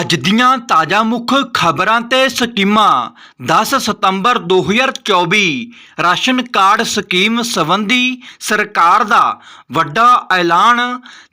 ਅੱਜ ਦੀਆਂ ਤਾਜ਼ਾ ਮੁੱਖ ਖਬਰਾਂ ਤੇ ਸਕੀਮਾਂ। 10 ਸਤੰਬਰ 2024 ਰਾਸ਼ਨ ਕਾਰਡ ਸਕੀਮ ਸੰਬੰਧੀ ਸਰਕਾਰ ਦਾ ਵੱਡਾ ਐਲਾਨ।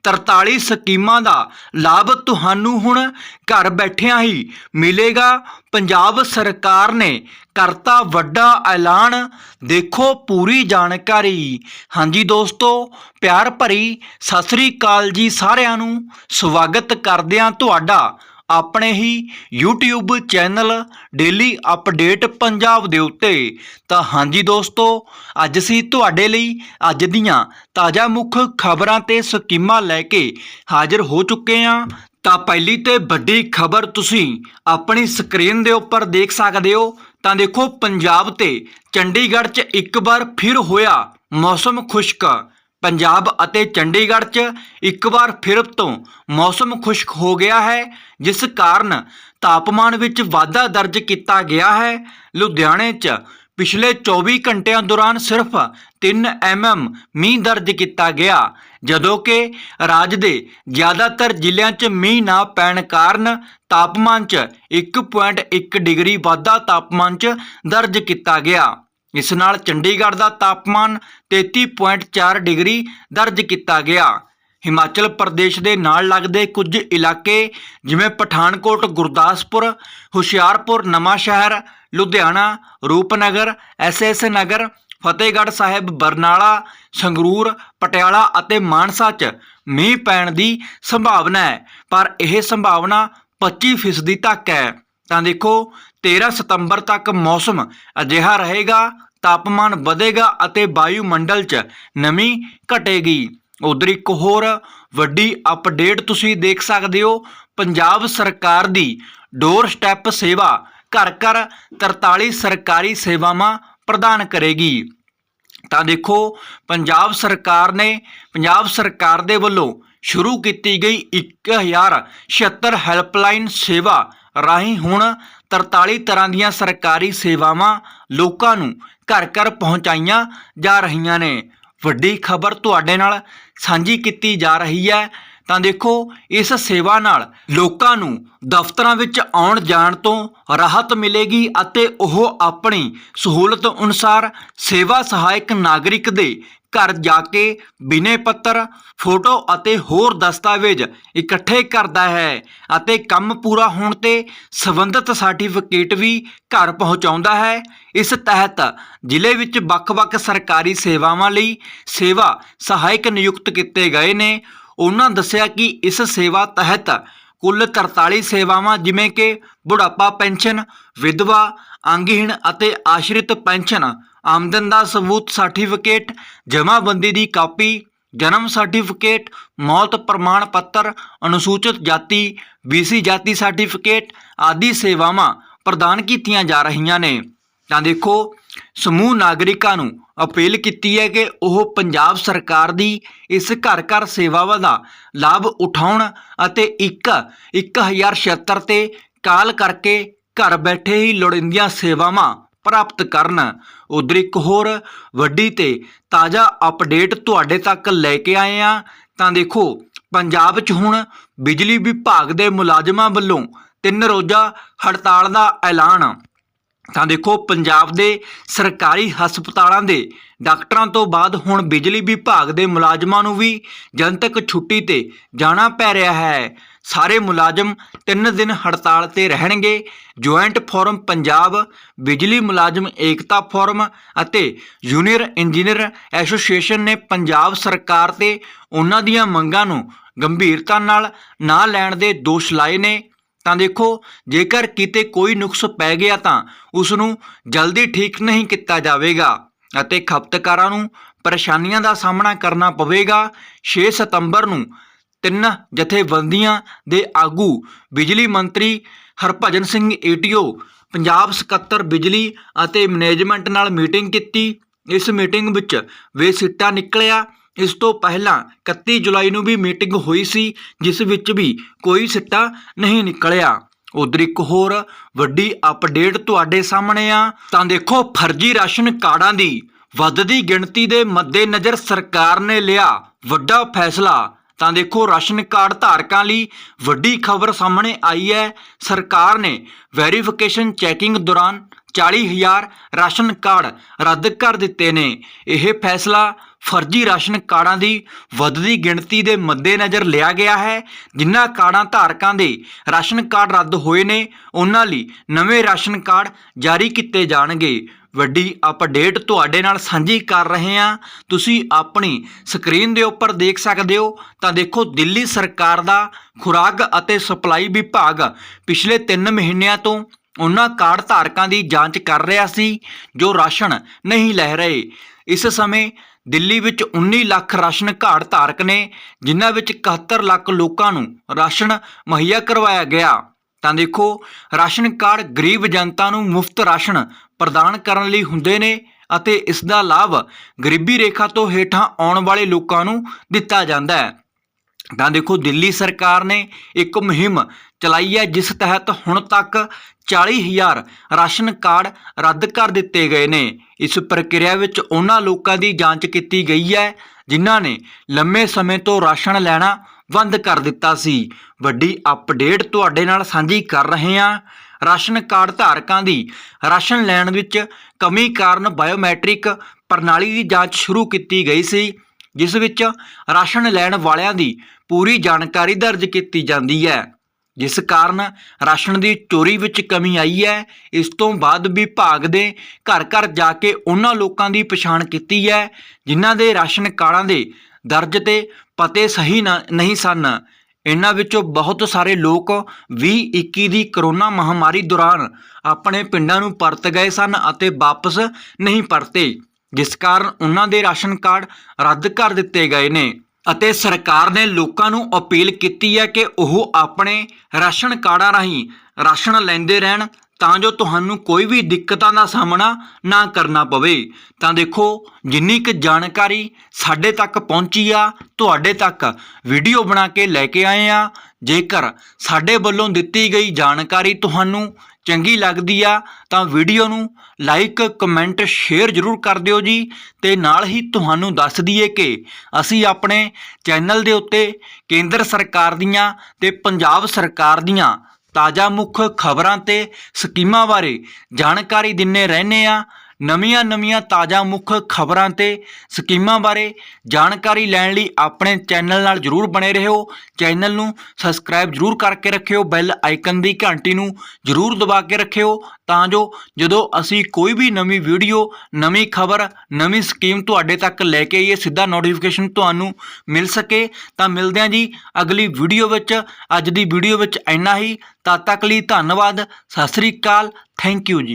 43 ਸਕੀਮਾਂ ਦਾ ਲਾਭ ਤੁਹਾਨੂੰ ਹੁਣ ਘਰ ਬੈਠਿਆਂ ਹੀ ਮਿਲੇਗਾ। ਪੰਜਾਬ ਸਰਕਾਰ ਨੇ ਕਰਤਾ ਵੱਡਾ ਐਲਾਨ। ਦੇਖੋ ਪੂਰੀ ਜਾਣਕਾਰੀ। ਹਾਂਜੀ ਦੋਸਤੋ, ਪਿਆਰ ਭਰੀ ਸਤਿ ਸ੍ਰੀ ਅਕਾਲ ਜੀ ਸਾਰਿਆਂ ਨੂੰ। ਸਵਾਗਤ ਕਰਦੇ ਹਾਂ ਤੁਹਾਡਾ ਆਪਣੇ ਹੀ YouTube channel daily update Punjab ਦੇ ਉੱਤੇ। ਤਾਂ ਹਾਂਜੀ ਦੋਸਤੋ, ਅੱਜ ਅਸੀਂ ਤੁਹਾਡੇ ਲਈ ਅੱਜ ਦੀਆਂ ਤਾਜ਼ਾ ਮੁੱਖ ਖਬਰਾਂ ਤੇ ਸਕੀਮਾਂ ਲੈ ਕੇ ਹਾਜ਼ਰ ਹੋ ਚੁੱਕੇ ਹਾਂ। ਤਾਂ ਪਹਿਲੀ ਤੇ ਵੱਡੀ ਖਬਰ ਤੁਸੀਂ ਆਪਣੀ ਸਕਰੀਨ ਦੇ ਉੱਪਰ ਦੇਖ ਸਕਦੇ ਹੋ। ਤਾਂ ਦੇਖੋ, ਪੰਜਾਬ ਤੇ ਚੰਡੀਗੜ੍ਹ 'ਚ ਇੱਕ ਵਾਰ ਫਿਰ ਹੋਇਆ ਮੌਸਮ ਖੁਸ਼ਕ। ਪੰਜਾਬ ਅਤੇ ਚੰਡੀਗੜ੍ਹ 'ਚ ਇੱਕ ਵਾਰ ਫਿਰ ਤੋਂ ਮੌਸਮ ਖੁਸ਼ਕ ਹੋ ਗਿਆ ਹੈ, ਜਿਸ ਕਾਰਨ ਤਾਪਮਾਨ ਵਿੱਚ ਵਾਧਾ ਦਰਜ ਕੀਤਾ ਗਿਆ ਹੈ। ਲੁਧਿਆਣੇ 'ਚ ਪਿਛਲੇ 24 ਘੰਟਿਆਂ ਦੌਰਾਨ ਸਿਰਫ 3 mm ਮੀਂਹ ਦਰਜ ਕੀਤਾ ਗਿਆ, ਜਦੋਂ ਕਿ ਰਾਜ ਦੇ ਜ਼ਿਆਦਾਤਰ ਜ਼ਿਲ੍ਹਿਆਂ 'ਚ ਮੀਂਹ ਨਾ ਪੈਣ ਕਾਰਨ ਤਾਪਮਾਨ 'ਚ 1.1 ਡਿਗਰੀ ਵਾਧਾ ਤਾਪਮਾਨ 'ਚ ਦਰਜ ਕੀਤਾ ਗਿਆ। ਇਸ ਨਾਲ ਚੰਡੀਗੜ੍ਹ ਦਾ ਤਾਪਮਾਨ 33.4 ਡਿਗਰੀ ਦਰਜ ਕੀਤਾ ਗਿਆ। ਹਿਮਾਚਲ ਪ੍ਰਦੇਸ਼ ਦੇ ਨਾਲ ਲੱਗਦੇ ਕੁਝ ਇਲਾਕੇ ਜਿਵੇਂ ਪਠਾਨਕੋਟ, ਗੁਰਦਾਸਪੁਰ, ਹੁਸ਼ਿਆਰਪੁਰ ਨਵਾਂ ਸ਼ਹਿਰ ਲੁਧਿਆਣਾ, ਰੂਪਨਗਰ ਐਸਐਸ ਨਗਰ, ਫਤਿਹਗੜ੍ਹ ਸਾਹਿਬ, ਬਰਨਾਲਾ, ਸੰਗਰੂਰ, ਪਟਿਆਲਾ ਅਤੇ ਮਾਨਸਾ 'ਚ ਮੀਂਹ ਪੈਣ ਦੀ ਸੰਭਾਵਨਾ ਹੈ। ਪਰ ਇਹ ਸੰਭਾਵਨਾ 25% ਤੱਕ ਹੈ। ਤਾਂ ਦੇਖੋ 13 ਸਤੰਬਰ ਤੱਕ ਮੌਸਮ ਅਜਿਹਾ ਰਹੇਗਾ, ਤਾਪਮਾਨ ਵਧੇਗਾ ਅਤੇ ਵਾਯੂਮੰਡਲ 'ਚ ਨਮੀ ਘਟੇਗੀ। ਉਧਰ ਇੱਕ ਹੋਰ ਵੱਡੀ ਅਪਡੇਟ ਤੁਸੀਂ ਦੇਖ ਸਕਦੇ ਹੋ, ਪੰਜਾਬ ਸਰਕਾਰ ਦੀ ਡੋਰ ਸਟੈਪ ਸੇਵਾ ਘਰ ਘਰ 43 ਸਰਕਾਰੀ ਸੇਵਾਵਾਂ ਪ੍ਰਦਾਨ ਕਰੇਗੀ। ਤਾਂ ਦੇਖੋ, ਪੰਜਾਬ ਸਰਕਾਰ ਨੇ, ਪੰਜਾਬ ਸਰਕਾਰ ਦੇ ਵੱਲੋਂ ਸ਼ੁਰੂ ਕੀਤੀ ਗਈ 1076 ਹੈਲਪਲਾਈਨ ਸੇਵਾ ਰਾਹੀਂ ਹੁਣ 43 ਤਰ੍ਹਾਂ ਦੀਆਂ ਸਰਕਾਰੀ ਸੇਵਾਵਾਂ ਲੋਕਾਂ ਨੂੰ ਘਰ ਘਰ ਪਹੁੰਚਾਈਆਂ ਜਾ ਰਹੀਆਂ ਨੇ। ਵੱਡੀ ਖਬਰ ਤੁਹਾਡੇ ਨਾਲ ਸਾਂਝੀ ਕੀਤੀ ਜਾ ਰਹੀ ਹੈ। ਤਾਂ ਦੇਖੋ, ਇਸ ਸੇਵਾ ਨਾਲ ਲੋਕਾਂ ਨੂੰ ਦਫ਼ਤਰਾਂ ਵਿੱਚ ਆਉਣ ਜਾਣ ਤੋਂ ਰਾਹਤ ਮਿਲੇਗੀ ਅਤੇ ਉਹ ਆਪਣੀ ਸਹੂਲਤ ਅਨੁਸਾਰ ਸੇਵਾ ਸਹਾਇਕ ਨਾਗਰਿਕ ਦੇ ਘਰ ਜਾ ਕੇ ਬਿਨੇ ਪੱਤਰ, ਫੋਟੋ ਅਤੇ ਹੋਰ ਦਸਤਾਵੇਜ਼ ਇਕੱਠੇ ਕਰਦਾ ਹੈ ਅਤੇ ਕੰਮ ਪੂਰਾ ਹੋਣ ਤੇ ਸੰਬੰਧਿਤ ਸਰਟੀਫਿਕੇਟ ਵੀ ਘਰ ਪਹੁੰਚਾਉਂਦਾ ਹੈ। ਇਸ ਤਹਿਤ ਜ਼ਿਲ੍ਹੇ ਵਿੱਚ ਵੱਖ-ਵੱਖ ਸਰਕਾਰੀ ਸੇਵਾਵਾਂ ਲਈ ਸੇਵਾ ਸਹਾਇਕ ਨਿਯੁਕਤ ਕੀਤੇ ਗਏ ਨੇ। ਉਹਨਾਂ ਦੱਸਿਆ ਕਿ ਇਸ ਸੇਵਾ ਤਹਿਤ ਕੁੱਲ 43 ਸੇਵਾਵਾਂ ਜਿਵੇਂ ਕਿ ਬੁਢਾਪਾ ਪੈਨਸ਼ਨ, ਵਿਧਵਾ, ਅੰਗਹੀਣ ਅਤੇ ਆਸ਼ਰਿਤ ਪੈਨਸ਼ਨ ਆਮਦਨ ਦਾ ਸਬੂਤ ਸਰਟੀਫਿਕੇਟ ਜਮ੍ਹਾਂਬੰਦੀ ਦੀ ਕਾਪੀ, ਜਨਮ ਸਰਟੀਫਿਕੇਟ, ਮੌਤ ਪ੍ਰਮਾਣ ਪੱਤਰ, ਅਨੁਸੂਚਿਤ ਜਾਤੀ, ਬੀਸੀ ਜਾਤੀ ਸਰਟੀਫਿਕੇਟ ਆਦਿ ਸੇਵਾਵਾਂ ਪ੍ਰਦਾਨ ਕੀਤੀਆਂ ਜਾ ਰਹੀਆਂ ਨੇ। ਤਾਂ ਦੇਖੋ, ਸਮੂਹ ਨਾਗਰਿਕਾਂ ਨੂੰ ਅਪੀਲ ਕੀਤੀ ਹੈ ਕਿ ਉਹ ਪੰਜਾਬ ਸਰਕਾਰ ਦੀ ਇਸ ਘਰ ਘਰ ਸੇਵਾਵਾਂ ਦਾ ਲਾਭ ਉਠਾਉਣ ਅਤੇ 1 1076 ਤੇ ਕਾਲ ਕਰਕੇ ਘਰ ਬੈਠੇ ਹੀ ਲੋੜੀਂਦੀਆਂ ਸੇਵਾਵਾਂ ਪ੍ਰਾਪਤ ਕਰਨ। ਉਧਰ ਇੱਕ ਹੋਰ ਵੱਡੀ ਤੇ ਤਾਜ਼ਾ ਅਪਡੇਟ ਤੁਹਾਡੇ ਤੱਕ ਲੈ ਕੇ ਆਏ ਆ ਤਾਂ ਦੇਖੋ, ਪੰਜਾਬ 'ਚ ਹੁਣ ਬਿਜਲੀ ਵਿਭਾਗ ਦੇ ਮੁਲਾਜ਼ਮਾਂ ਵੱਲੋਂ ਤਿੰਨ ਰੋਜ਼ਾ ਹੜਤਾਲ ਦਾ ਐਲਾਨ। ਤਾਂ ਦੇਖੋ, ਪੰਜਾਬ ਦੇ ਸਰਕਾਰੀ ਹਸਪਤਾਲਾਂ ਦੇ ਡਾਕਟਰਾਂ ਤੋਂ ਬਾਅਦ ਹੁਣ ਬਿਜਲੀ ਵਿਭਾਗ ਦੇ ਮੁਲਾਜ਼ਮਾਂ ਨੂੰ ਵੀ ਜਨਤਕ ਛੁੱਟੀ ਤੇ ਜਾਣਾ ਪੈ ਰਿਹਾ ਹੈ। ਸਾਰੇ ਮੁਲਾਜ਼ਮ 3 ਦਿਨ ਹੜਤਾਲ ਤੇ ਰਹਿਣਗੇ। ਜੁਆਇੰਟ ਫੋਰਮ ਪੰਜਾਬ, ਬਿਜਲੀ ਮੁਲਾਜ਼ਮ ਏਕਤਾ ਫੋਰਮ ਅਤੇ ਜੂਨੀਅਰ ਇੰਜੀਨੀਅਰ ਐਸੋਸੀਏਸ਼ਨ ਨੇ ਪੰਜਾਬ ਸਰਕਾਰ ਤੇ ਉਹਨਾਂ ਦੀਆਂ ਮੰਗਾਂ ਨੂੰ ਗੰਭੀਰਤਾ ਨਾਲ ਨਾ ਲੈਣ ਦੇ ਦੋਸ਼ ਲਾਏ ਨੇ। ਤਾਂ ਦੇਖੋ, ਜੇਕਰ ਕਿਤੇ ਕੋਈ ਨੁਕਸ ਪੈ ਗਿਆ ਤਾਂ ਉਸ ਨੂੰ ਜਲਦੀ ਠੀਕ ਨਹੀਂ ਕੀਤਾ ਜਾਵੇਗਾ ਅਤੇ ਖਪਤਕਾਰਾਂ ਨੂੰ ਪਰੇਸ਼ਾਨੀਆਂ ਦਾ ਸਾਹਮਣਾ ਕਰਨਾ ਪਵੇਗਾ। 6 ਸਤੰਬਰ ਨੂੰ ਤਿੰਨ ਜਥੇਬੰਦੀਆਂ ਦੇ ਆਗੂ, ਬਿਜਲੀ ਮੰਤਰੀ ਹਰਭਜਨ ਸਿੰਘ ਏਟੀਓ, ਪੰਜਾਬ ਸਕੱਤਰ ਬਿਜਲੀ ਅਤੇ ਮੈਨੇਜਮੈਂਟ ਨਾਲ ਮੀਟਿੰਗ ਕੀਤੀ। ਇਸ ਮੀਟਿੰਗ ਵਿੱਚ ਵੇ ਸਿੱਟਾ ਨਿਕਲਿਆ। ਇਸ ਤੋਂ ਪਹਿਲਾਂ 31 ਜੁਲਾਈ ਨੂੰ ਵੀ ਮੀਟਿੰਗ ਹੋਈ ਸੀ, ਜਿਸ ਵਿੱਚ ਵੀ ਕੋਈ ਸਿੱਟਾ ਨਹੀਂ ਨਿਕਲਿਆ। ਉਧਰ ਇੱਕ ਹੋਰ ਵੱਡੀ ਅਪਡੇਟ ਤੁਹਾਡੇ ਸਾਹਮਣੇ ਆ। ਤਾਂ ਦੇਖੋ, ਫਰਜ਼ੀ ਰਾਸ਼ਨ ਕਾਰਡਾਂ ਦੀ ਵੱਧਦੀ ਗਿਣਤੀ ਦੇ ਮੱਦੇਨਜ਼ਰ ਸਰਕਾਰ ਨੇ ਲਿਆ ਵੱਡਾ ਫੈਸਲਾ। ਤਾਂ ਦੇਖੋ ਰਾਸ਼ਨ ਕਾਰਡ ਧਾਰਕਾਂ ਲਈ ਵੱਡੀ ਖਬਰ ਸਾਹਮਣੇ ਆਈ ਹੈ। ਸਰਕਾਰ ਨੇ ਵੈਰੀਫਿਕੇਸ਼ਨ ਚੈਕਿੰਗ ਦੌਰਾਨ 40000 ਰਾਸ਼ਨ ਕਾਰਡ ਰੱਦ ਕਰ ਦਿੱਤੇ ਨੇ। ਇਹ ਫੈਸਲਾ ਫਰਜ਼ੀ ਰਾਸ਼ਨ ਕਾਰਡਾਂ ਦੀ ਵੱਧਦੀ ਗਿਣਤੀ ਦੇ ਮੱਦੇਨਜ਼ਰ ਲਿਆ ਗਿਆ ਹੈ। ਜਿਨ੍ਹਾਂ ਕਾਰਡਾਂ ਧਾਰਕਾਂ ਦੇ ਰਾਸ਼ਨ ਕਾਰਡ ਰੱਦ ਹੋਏ ਨੇ, ਉਹਨਾਂ ਲਈ ਨਵੇਂ ਰਾਸ਼ਨ ਕਾਰਡ ਜਾਰੀ ਕੀਤੇ ਜਾਣਗੇ। ਵੱਡੀ ਅਪਡੇਟ ਤੁਹਾਡੇ ਨਾਲ ਸਾਂਝੀ ਕਰ ਰਹੇ ਹਾਂ। ਤੁਸੀਂ ਆਪਣੀ ਸਕਰੀਨ ਦੇ ਉੱਪਰ ਦੇਖ ਸਕਦੇ ਹੋ। ਤਾਂ ਦੇਖੋ, ਦਿੱਲੀ ਸਰਕਾਰ ਦਾ ਖੁਰਾਕ ਅਤੇ ਸਪਲਾਈ ਵਿਭਾਗ ਪਿਛਲੇ 3 ਮਹੀਨਿਆਂ ਤੋਂ ਉਹਨਾਂ ਕਾਰਡ ਧਾਰਕਾਂ ਦੀ ਜਾਂਚ ਕਰ ਰਿਹਾ ਸੀ, ਜੋ ਰਾਸ਼ਨ ਨਹੀਂ ਲੈ ਰਹੇ। ਇਸ ਸਮੇਂ ਦਿੱਲੀ ਵਿੱਚ 19 ਲੱਖ ਰਾਸ਼ਨ ਕਾਰਡ ਧਾਰਕ ਨੇ, ਜਿਨ੍ਹਾਂ ਵਿੱਚ 71 ਲੱਖ ਲੋਕਾਂ ਨੂੰ ਰਾਸ਼ਨ ਮੁਹੱਈਆ ਕਰਵਾਇਆ ਗਿਆ। ਤਾਂ ਦੇਖੋ, ਰਾਸ਼ਨ ਕਾਰਡ ਗਰੀਬ ਜਨਤਾ ਨੂੰ ਮੁਫਤ ਰਾਸ਼ਨ ਪ੍ਰਦਾਨ ਕਰਨ ਲਈ ਹੁੰਦੇ ਨੇ ਅਤੇ ਇਸ ਦਾ ਲਾਭ ਗਰੀਬੀ ਰੇਖਾ ਤੋਂ ਹੇਠਾਂ ਆਉਣ ਵਾਲੇ ਲੋਕਾਂ ਨੂੰ ਦਿੱਤਾ ਜਾਂਦਾ ਹੈ। ਤਾਂ ਦੇਖੋ, ਦਿੱਲੀ ਸਰਕਾਰ ਨੇ ਇੱਕ ਮੁਹਿੰਮ ਚਲਾਈ ਹੈ, ਜਿਸ ਤਹਿਤ ਹੁਣ ਤੱਕ 40000 ਰਾਸ਼ਨ ਕਾਰਡ ਰੱਦ ਕਰ ਦਿੱਤੇ ਗਏ ਨੇ। ਇਸ ਪ੍ਰਕਿਰਿਆ ਵਿੱਚ ਉਹਨਾਂ ਲੋਕਾਂ ਦੀ ਜਾਂਚ ਕੀਤੀ ਗਈ ਹੈ, ਜਿਨ੍ਹਾਂ ਨੇ ਲੰਮੇ ਸਮੇਂ ਤੋਂ ਰਾਸ਼ਨ ਲੈਣਾ ਬੰਦ ਕਰ ਦਿੱਤਾ ਸੀ। ਵੱਡੀ ਅਪਡੇਟ ਤੁਹਾਡੇ ਨਾਲ ਸਾਂਝੀ ਕਰ ਰਹੇ ਹਾਂ। ਰਾਸ਼ਨ ਕਾਰਡ ਧਾਰਕਾਂ ਦੀ ਰਾਸ਼ਨ ਲੈਣ ਵਿੱਚ ਕਮੀ ਕਾਰਨ ਬਾਇਓਮੈਟ੍ਰਿਕ ਪ੍ਰਣਾਲੀ ਦੀ ਜਾਂਚ ਸ਼ੁਰੂ ਕੀਤੀ ਗਈ ਸੀ, ਜਿਸ ਵਿੱਚ ਰਾਸ਼ਨ ਲੈਣ ਵਾਲਿਆਂ ਦੀ ਪੂਰੀ ਜਾਣਕਾਰੀ ਦਰਜ ਕੀਤੀ ਜਾਂਦੀ ਹੈ। ਜਿਸ ਕਾਰਨ ਰਾਸ਼ਨ ਦੀ ਚੋਰੀ ਵਿੱਚ ਕਮੀ ਆਈ ਹੈ। ਇਸ ਤੋਂ ਬਾਅਦ ਵਿਭਾਗ ਦੇ ਘਰ ਘਰ ਜਾ ਕੇ ਉਹਨਾਂ ਲੋਕਾਂ ਦੀ ਪਛਾਣ ਕੀਤੀ ਹੈ, ਜਿਨ੍ਹਾਂ ਦੇ ਰਾਸ਼ਨ ਕਾਰਡਾਂ ਦੇ ਦਰਜ ਤੇ ਪਤੇ ਸਹੀ ਨਹੀਂ ਸਨ। ਇਹਨਾਂ ਵਿੱਚੋਂ ਬਹੁਤ ਸਾਰੇ ਲੋਕ 2021 ਦੀ ਕਰੋਨਾ ਮਹਾਮਾਰੀ ਦੌਰਾਨ ਆਪਣੇ ਪਿੰਡਾਂ ਨੂੰ ਪਰਤ ਗਏ ਸਨ ਅਤੇ ਵਾਪਸ ਨਹੀਂ ਪਰਤੇ, ਜਿਸ ਕਾਰਨ ਉਹਨਾਂ ਦੇ ਰਾਸ਼ਨ ਕਾਰਡ ਰੱਦ ਕਰ ਦਿੱਤੇ ਗਏ ਨੇ ਅਤੇ ਸਰਕਾਰ ਨੇ ਲੋਕਾਂ ਨੂੰ ਅਪੀਲ ਕੀਤੀ ਹੈ ਕਿ ਉਹ ਆਪਣੇ ਰਾਸ਼ਨ ਕਾਰਡਾਂ ਰਾਹੀਂ ਰਾਸ਼ਨ ਲੈਂਦੇ ਰਹਿਣ ਤਾਂ ਜੋ ਤੁਹਾਨੂੰ ਕੋਈ ਵੀ ਦਿੱਕਤਾਂ ਦਾ ਸਾਹਮਣਾ ਨਾ ਕਰਨਾ ਪਵੇ। ਤਾਂ ਦੇਖੋ, ਜਿੰਨੀ ਕੁ ਜਾਣਕਾਰੀ ਸਾਡੇ ਤੱਕ ਪਹੁੰਚੀ ਆ, ਤੁਹਾਡੇ ਤੱਕ ਵੀਡੀਓ ਬਣਾ ਕੇ ਲੈ ਕੇ ਆਏ ਆ। ਜੇਕਰ ਸਾਡੇ ਵੱਲੋਂ ਦਿੱਤੀ ਗਈ ਜਾਣਕਾਰੀ ਤੁਹਾਨੂੰ ਚੰਗੀ ਲੱਗਦੀ ਆ, ਤਾਂ ਵੀਡੀਓ ਨੂੰ ਲਾਈਕ, ਕਮੈਂਟ, ਸ਼ੇਅਰ ਜ਼ਰੂਰ ਕਰ ਦਿਓ ਜੀ। ਤੇ ਨਾਲ ਹੀ ਤੁਹਾਨੂੰ ਦੱਸ ਦਈਏ ਕਿ ਅਸੀਂ ਆਪਣੇ ਚੈਨਲ ਦੇ ਉੱਤੇ ਕੇਂਦਰ ਸਰਕਾਰ ਦੀਆਂ ਤੇ ਪੰਜਾਬ ਸਰਕਾਰ ਦੀਆਂ ਤਾਜ਼ਾ ਮੁੱਖ ਖਬਰਾਂ ਤੇ ਸਕੀਮਾਂ ਬਾਰੇ ਜਾਣਕਾਰੀ ਦਿੰਨੇ ਰਹਿੰਦੇ ਆ। ਨਵੀਆਂ ਨਵੀਆਂ ਤਾਜ਼ਾ ਮੁੱਖ ਖਬਰਾਂ ਤੇ ਸਕੀਮਾਂ ਬਾਰੇ ਜਾਣਕਾਰੀ ਲੈਣ ਲਈ ਆਪਣੇ ਚੈਨਲ ਨਾਲ ਜਰੂਰ ਬਣੇ ਰਹੋ। ਚੈਨਲ ਨੂੰ ਸਬਸਕ੍ਰਾਈਬ ਜਰੂਰ ਕਰਕੇ ਰੱਖਿਓ, ਬੈਲ ਆਈਕਨ ਦੀ ਘੰਟੀ ਨੂੰ ਜਰੂਰ ਦਬਾ ਕੇ ਰੱਖਿਓ, ਤਾਂ ਜੋ ਜਦੋਂ ਅਸੀਂ ਕੋਈ ਵੀ ਨਵੀਂ ਵੀਡੀਓ, ਨਵੀਂ ਖਬਰ, ਨਵੀਂ ਸਕੀਮ ਤੁਹਾਡੇ ਤੱਕ ਲੈ ਕੇ ਆਈਏ, ਸਿੱਧਾ ਨੋਟੀਫਿਕੇਸ਼ਨ ਤੁਹਾਨੂੰ ਮਿਲ ਸਕੇ, ਤਾਂ ਮਿਲਦੇ ਹਾਂ ਜੀ ਅਗਲੀ ਵੀਡੀਓ ਵਿੱਚ। ਅੱਜ ਦੀ ਵੀਡੀਓ ਵਿੱਚ ਇੰਨਾ ਹੀ। ਤਦ ਤੱਕ ਲਈ ਧੰਨਵਾਦ। ਸਤਿ ਸ੍ਰੀ ਅਕਾਲ। ਥੈਂਕ ਯੂ ਜੀ।